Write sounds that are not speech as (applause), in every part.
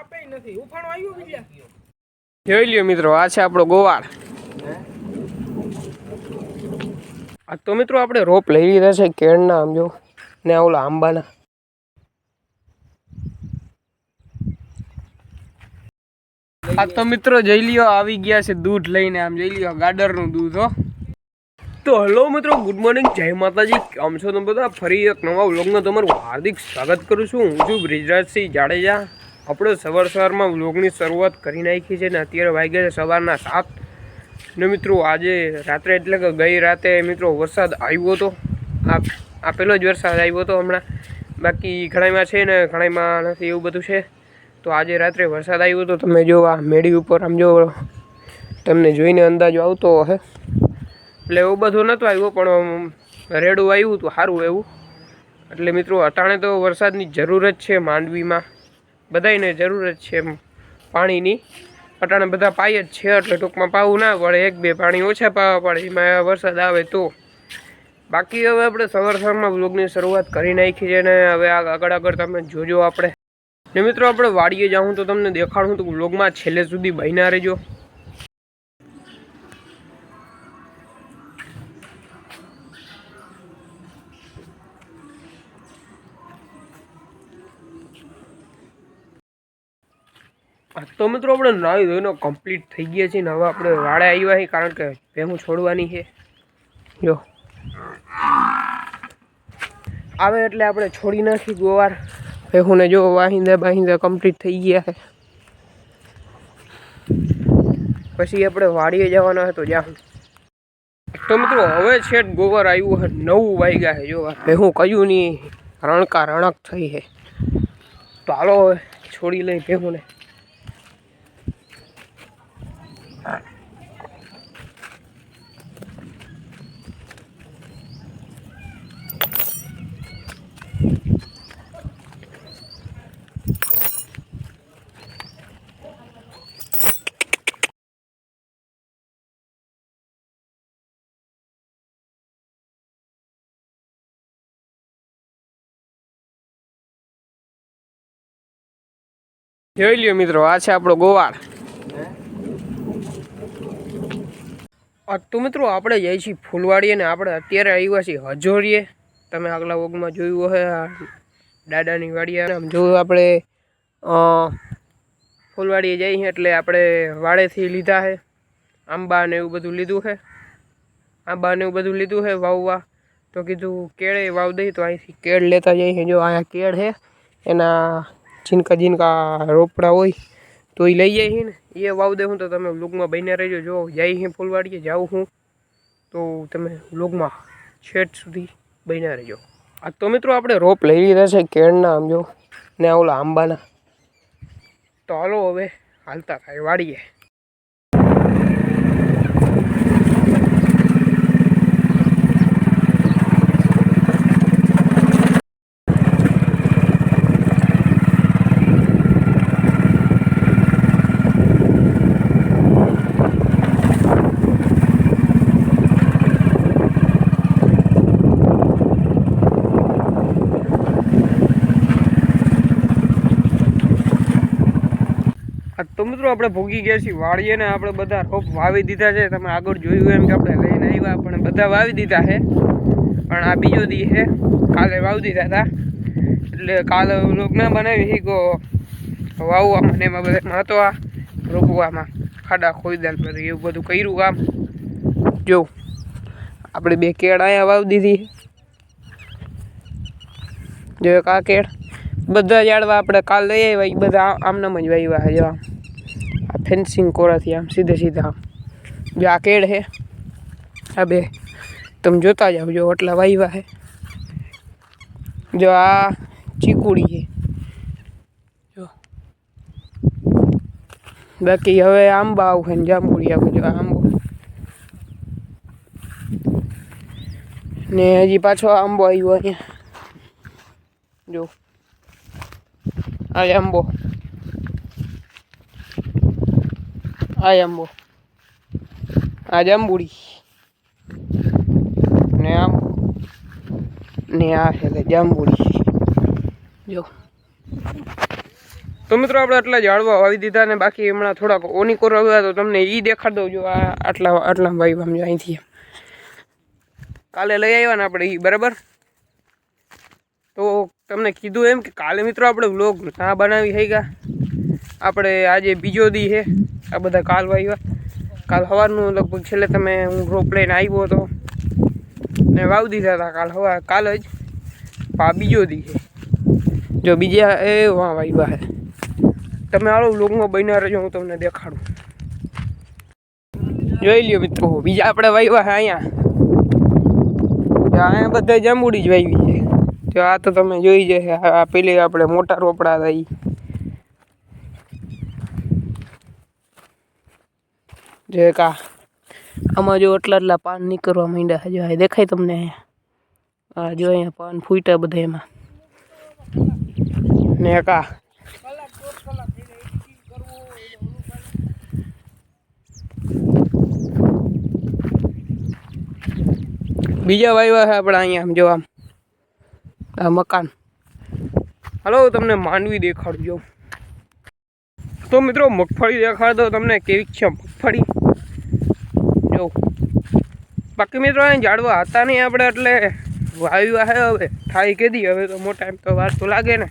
આપે નથી. ઉફાણો આવ્યો બીજા? જોઈ લ્યો મિત્રો આ છે આપણો ગોવાળ. આ તો મિત્રો આપણે રોપ લઈ લીધા છે કેળના આમ જો ને ઓલા આંબાના. આ તો મિત્રો જઈ લ્યો આવી ગયા છે દૂધ લઈને આમ જઈ લ્યો ગાડરનું દૂધ હો. તો હલો મિત્રો ગુડ મોર્નિંગ જય માતાજી. કેમ છો તમે બધા? ફરી એક નવા વ્લોગમાં તમારું હાર્દિક સ્વાગત કરું છું. હું છું બ્રિજરાજસિંહ જાડેજા. આપણે સવાર સવારમાં વ્લોગની શરૂઆત કરી નાખી છે ને અત્યારે વાગ્યા છે સવારના સાત. ને મિત્રો, આજે રાત્રે એટલે કે ગઈ રાતે મિત્રો વરસાદ આવ્યો હતો આ પહેલો જ વરસાદ આવ્યો હતો હમણાં. બાકી ઘણાઈમાં છે ને ઘણામાં નથી એવું બધું છે. તો આજે રાત્રે વરસાદ આવ્યો હતો તમે જો આ મેળી ઉપર આમ જો તમને જોઈને અંદાજો આવતો હશે. એટલે એવું બધું નહોતું આવ્યું, પણ રેડું આવ્યું હતું સારું એવું. એટલે મિત્રો, અટાણે તો વરસાદની જરૂર જ છે માંડવીમાં. બધાયને જરૂર જ છે પાણીની. અટાણે બધા પાય જ છે, એટલે ટૂંકમાં પાવું ના પડે. એક બે પાણી ઓછા પાવા પડે, એમાં વરસાદ આવે તો. બાકી હવે આપણે સવાર સવારમાં બ્લોગની શરૂઆત કરી નાખી છે ને હવે આગળ આગળ તમે જોજો આપણે. ને મિત્રો, આપણે વાડીએ જાઉં તો તમને દેખાડું તો બ્લોગમાં છેલ્લે સુધી બહીના રહેજો. તો મિત્રો આપણે નાહી ધોઈને કમ્પ્લીટ થઈ ગયા છીએ. હવે આપણે વાડે આવ્યા છીએ કારણ કે ભેહું છોડવાની છે. જો. આવે એટલે આપણે છોડી નાખી ગોવાર. ભેહુંને જો વાહિંદા બાહિંદે કમ્પ્લીટ થઈ ગયા છે. પછી આપણે વાડીએ જવાના હતો જ્યાં તો મિત્રો હવે છેટ ગોવાર આવ્યું છે. નવું વાગ્યા છે. જો ભેહું કયું નહીં. રણકા રણક થઈ છે. તો હાલો હવે છોડી લઈ ભેહુંને. જોઈ લ્યો મિત્રો, આ છે આપણો ગોવાળ. તો મિત્રો, આપણે જઈએ છીએ ફૂલવાડીએ ને આપણે અત્યારે આવ્યા છીએ હજોરીએ. તમે આગલા વગમાં જોયું હોય દાદાની વાડીએ આમ જોયું આપણે ફૂલવાડીએ જઈએ એટલે આપણે વાડેથી લીધા છે. આંબા ને એવું બધું લીધું છે. આંબા ને એવું બધું લીધું છે વાવવા. તો કીધું કેળે વાવ દઈ તો અહીંથી કેળ લેતા જઈએ જો અહીંયા કેળ છે, એના જીનકા જીનકા રોપડા હોય, તો એ લઈ જાય ને. એ વાવ દે હું તો તમે વ્લોગમાં બહીને રહેજો. જો જાય છે ફૂલવાડીએ, જાઉં હું, તો તમે વ્લોગમાં છેટ સુધી બહીને રહેજો. આ તો મિત્રો આપણે રોપ લઈ લીધા છે કેળના, આમ જો, ને ઓલા આંબાના. તો હાલો હવે હાલતા થાય, વાડીએ આ તો આપણે ભોગી ગયા છીએ વાળીએ ને આપણે બધા રોપ વાવી દીધા છે. તમે આગળ જોયું એમ કે આપણે લઈને આવ્યા, પણ બધા વાવી દીધા છે. પણ આ બીજો દી છે. કાલે વાવી દીધા હતા. એટલે કાલે લોક ના બનાવી શીખો વાવવામાં ને એમાં બધા મહત્વ રોપવામાં. ખાડા ખોઈદાન પછી એવું બધું કર્યું કામ. જો, આપણે બે કેળ અહીંયા વાવી દીધી જો એક આ કેળ. બધા જાડવા આપણે કાલ લઈ આવ્યા એ બધા આમ- આમનામ જ વાવ્યા જો. આમ. ફેન્સિંગ કોરાથી આમ સીધે સીધા. આમ જો આ કેળ છે આ બે. તમે જોતા જાઓ, જો એટલા વાયવા છે જો આ ચીકુડી છે જો. બાકી હવે આંબા આવશે ને જાંબુડી આવે જો આંબો. ને હજી પાછો આંબો આવ્યો અહીંયા. જો. આ આંબો. આ આંબો આ જાંબુડી. ને આમ ને આ છે જાંબુડી. જો. તો મિત્રો આપણે આટલા ઝાડવા વાવી દીધા ને બાકી હમણાં થોડાક ઓનિકોર આવ્યા તો તમને એ દેખાડ દઉં જો આ આટલા આટલા ભાઈ આમ જો અહીંથી. કાલે લઈ આવ્યા ને આપણે એ બરાબર? તો તમને કીધું એમ કે કાલે મિત્રો આપણે વ્લોગ ના બનાવી થઈ ગયા આપણે આજે બીજો દી છે આ બધા કાલ વાવ્યા કાલ સવારનું લગભગ છેલ્લે તમે હું રોપ લઈને આવ્યો હતો. ને વાવી દીધા હતા કાલ હવા, કાલ જ આ બીજો દી જો બીજા એ વાં વાવ્યા છે. તમે આવો વ્લોગમાં બન્યા રહેજો, હું તમને દેખાડું. જોઈ લ્યો મિત્રો, બીજા આપણે વાવ્યા છે અહીંયા. અહીંયા બધા જાંબુડી જ વાવી છે. જો આ તો તમે જોઈ જશે આ પેલી આપણે મોટા રોપડા હતા જે કા આમાં જો એટલા એટલા પાન નીકળવા માંડ્યા છે. જો આ દેખાય તમને? અહીંયા આ જો અહીંયા પાન ફૂટ્યા બધા એમાં. ને કા. બીજા વાયવા છે આપણે અહીંયા જો આમ. આ મકાન. હાલો તમને માંડવી દેખાડજો તો મિત્રો, મગફળી દેખાડ દો તમને કેવી છે મગફળી? બાકી મિત્રો જાડવા હતા નહીં આપણે, એટલે વાવ્યા છે હવે. થાય કીધી હવે તો મોટા એમ તો વાર તો લાગે ને.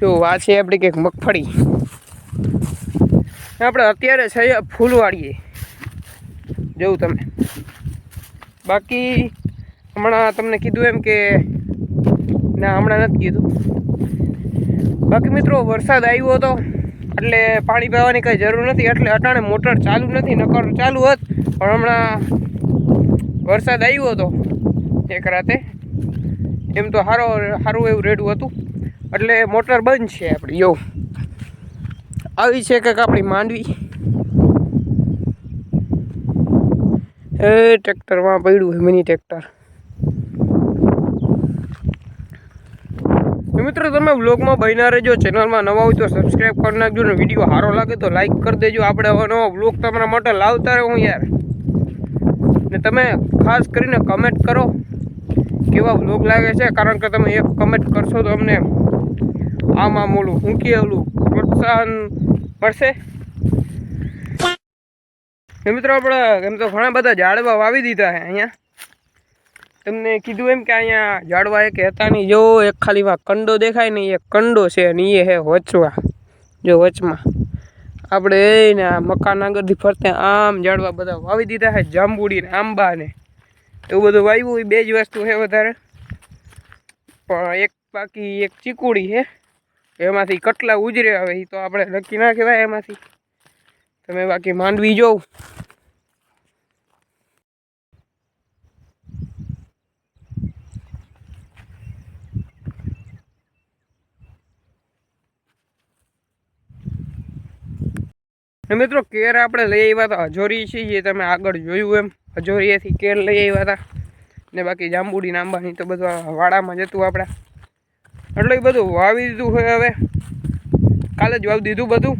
જો, આ છે આપણી કંઈક મગફળી. આપણે અત્યારે છે ફૂલવાળીએ જોઉં તમે. બાકી હમણાં તમને કીધું એમ કે, ના, હમણાં નથી કીધું. બાકી મિત્રો, વરસાદ આવ્યો હતો એટલે પાણી પીવાની કંઈ જરૂર નથી. એટલે અટાણે મોટર ચાલુ નથી, નકર ચાલુ હોત. પણ હમણાં વરસાદ આવ્યો હતો એક રાતે. એમ તો સારો સારું એવું રેડું હતું. એટલે મોટર બંધ છે આપણી જો. આવી છે કંઈક આપણી માંડવી. એ ટ્રેક્ટરમાં પડ્યું છે, મિની ટ્રેક્ટર. મિત્રો, તમે વ્લોગમાં બન્યા રહેજો, ચેનલમાં નવા હોય તો સબસ્ક્રાઈબ કરી નાખજો ને વીડિયો સારો લાગે તો લાઈક કરી દેજો. આપણે હવે નવો વ્લોગ તમારા માટે લાવતા રહું યાર. ને તમે ખાસ કરીને કમેન્ટ કરો કેવા બ્લોગ લાગે છે. કારણ કે તમે એક કમેન્ટ કરશો તો અમને આમ આમ ઓલું ઊંકી ઓલું પ્રોત્સાહન મળશે. મિત્રો આપણે એમ તો ઘણા બધા ઝાડવા વાવી દીધા છે અહીંયા. તમને કીધું એમ કે અહીંયા ઝાડવા એક હતા નહીં. જો એક ખાલી વા કંડો દેખાય ને એક કંડો છે અને એ હે વચવા. જો વચમાં. આપણે એને મકાન આગળથી ફરતે આમ ઝાડવા બધા વાવી દીધા છે, જાંબુડી ને આંબા ને એવું બધું વાવ્યું એ બે જ વસ્તુ છે વધારે. પણ એક બાકી એક ચીકુડી છે. એમાંથી કટલા ઉજરે આવે એ તો આપણે નક્કી ના કહેવાય એમાંથી. તમે બાકી માંડવી જોઉં મિત્રો, કેર આપણે લઈ આવ્યા હતા. હજોરી છે જે તમે આગળ જોયું એમ. હજોરીએથી કેર લઈ આવ્યા હતા. ને બાકી જાંબુડી નાંબાની તો બધું વાડામાં જતું આપણે. એટલે બધું વાવી દીધું હોય હવે. કાલે જ વાવી દીધું બધું.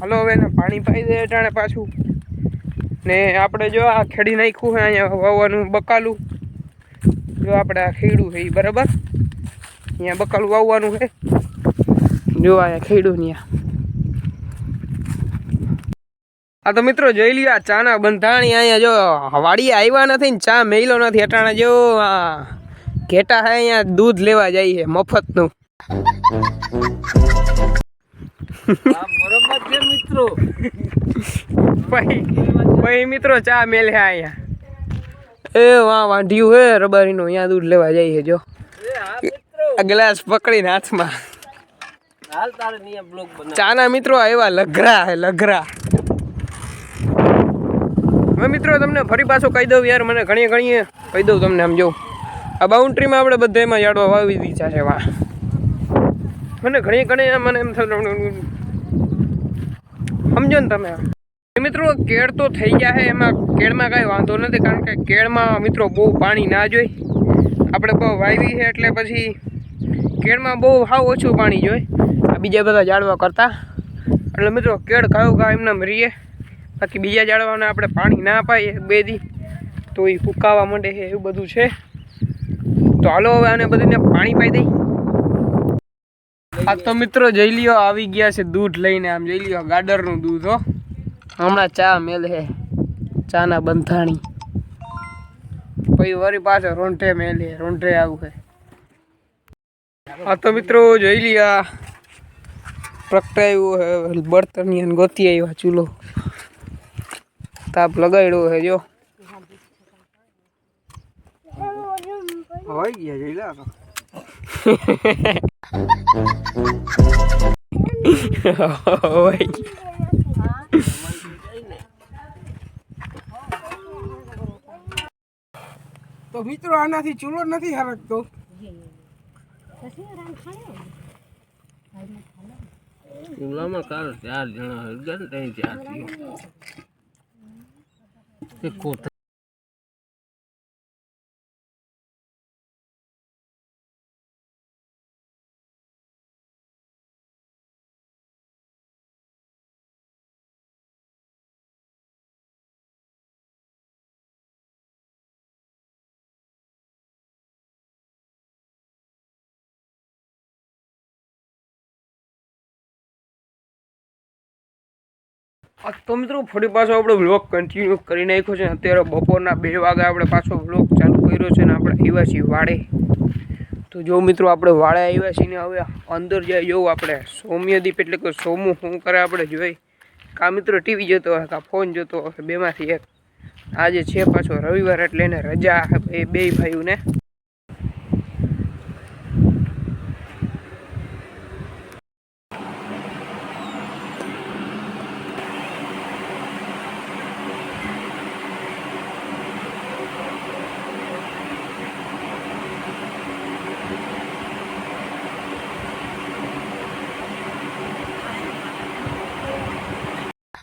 હાલો હવે એને પાણી પાઈ દે અટાણે પાછું. ને આપણે જો આ ખેડી નાખ્યું હોય અહીંયા વાવવાનું બકાલું. જો આપણે આ ખેડું છે બરાબર. અહીંયા બકાલું વાવવાનું છે. જો અહીંયા ખેડું ત્યાં આ તો મિત્રો જોઈ લ્યો આ ચાના બંધાણી અહીંયા જો વાડી આવ્યા નથી ને ચા મેલો નથી અટાણે જો ઘેટા હે અહીંયા દૂધ લેવા જાય છે મફતનું. મિત્રો. પછી મિત્રો ચા મેલે અહીંયા. એ વાહ વાંઢ્યું હે રબારીનું અહીંયા દૂધ લેવા જાય છે જો. ગ્લાસ પકડીને હાથમાં. ચાના મિત્રો આવ્યા લઘરા હે લઘરા. હવે મિત્રો, તમને ફરી પાછો કહી દઉં યાર, મને ઘણી ઘણી કહી દઉં તમને, આમ જો. આ બાઉન્ડ્રીમાં આપણે બધા એમાં યાડવા વાવી દીધા છે, વાહ. મને ઘણી ઘણી મને એમ સમજો ને તમે મિત્રો, કેળ તો થઈ ગયા છે, એમાં કેળમાં કાંઈ વાંધો નથી, કારણ કે કેળમાં મિત્રો બહુ પાણી ના જોઈ. આપણે બહુ વાવી છે, એટલે પછી કેળમાં બહુ હાવ ઓછું પાણી જોઈ. આ બીજા બધા ઝાડવા કરતા. એટલે મિત્રો, કેળ કયો ઘા એમને રીએ બાકી બીજા ઝાડવાને આપણે પાણી ના અપાય બે દી, તો એ ફૂકાવા માંડે છે, એવું બધું છે. તો હાલો હવે આને બધીને પાણી પાઈ દઈ. આ તો મિત્રો જઈ લ્યો આવી ગયા છે દૂધ લઈને, આમ જઈ લ્યો ગાડરનું દૂધ, હો. હમણાં ચા મેલે હે ચાના બંધાણી. પછી વળી પાછો રોંઠે મેલે રોંઠે આવું છે. આ તો મિત્રો જોઈ લ્યા પ્રગટાયું બળતરની અને ગોતી આવ્યા ચૂલો. તાપ લગાડ્યો હે જો. હોય ગયા જઈ લા તો મિત્રો આનાથી ચૂલો નથી હરકતો. ચૂલામાં કાલ ચાર જણા હળગા ને ત્યાં ચાર તે કોથળા તો મિત્રો ફરી પાછો આપણે વ્લોગ કન્ટિન્યુ કરી નાખ્યો છે. અત્યારે બપોરના બે વાગે આપણે પાછો વ્લોગ ચાલુ કર્યો છે ને આપણે આવ્યા છીએ વાડે. તો જો મિત્રો આપણે વાડે આવ્યા છીએ ને હવે અંદર જાય જોવું આપણે સૌમ્યદીપ એટલે કે સોમુ શું કરે આપણે જોઈ. કા મિત્રો ટીવી જોતો હોય, કા ફોન જોતો હોય, બેમાંથી એક. આજે છે પાછો રવિવાર એટલે એને રજા એ બે ભાઈઓને.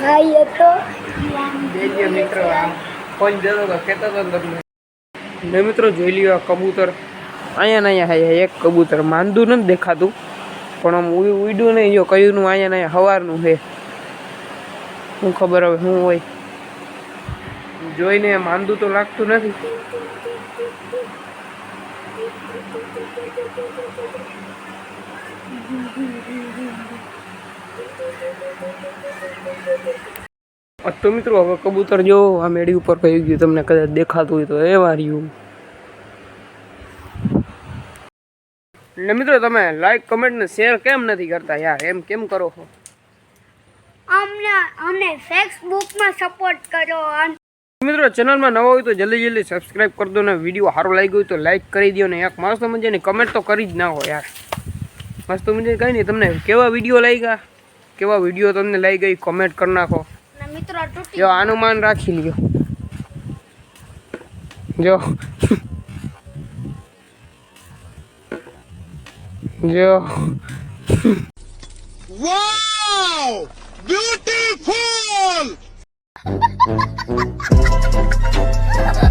ભાઈ હતો મિત્રો મિત્રો, જોઈ લ્યો આ કબૂતર. અહીંયા ને અહીંયા હા એક કબૂતર. માંદું નથી દેખાતું, પણ આમ ઉડ્યું નહીં, જો કયુંનું અહીંયા ને અહીંયા હવારનું છે. શું ખબર હવે શું હોય. જોઈને માંદું તો લાગતું નથી. તો મિત્રો હવે કબૂતર જો આ મેળી ઉપર કહી ગયું તમને કદાચ દેખાતું હોય તો એ વાર્યું ને મિત્રો તમે લાઈક કમેન્ટ ને શેર કેમ નથી કરતા યાર? એમ કેમ કરો છો? અમને અમને ફેસબુકમાં સપોર્ટ કરો મિત્રો ચેનલમાં નવો હોય તો જલ્દી જલ્દી સબસ્ક્રાઇબ કરી દો ને વીડિયો સારો લાગ્યો હોય તો લાઈક કરી દો ને એક મસ્ત મજાની કમેન્ટ તો કરી જ ના હોય યાર. મસ્ત મજા કંઈ નહીં તમને કેવા વીડિયો લાગ્યા? કેવા વીડિયો તમને લઈ ગઈ કમેન્ટ કરી નાખો. જો આનું રાખી લ્યો. જો. જો. Wow! Beautiful! (laughs)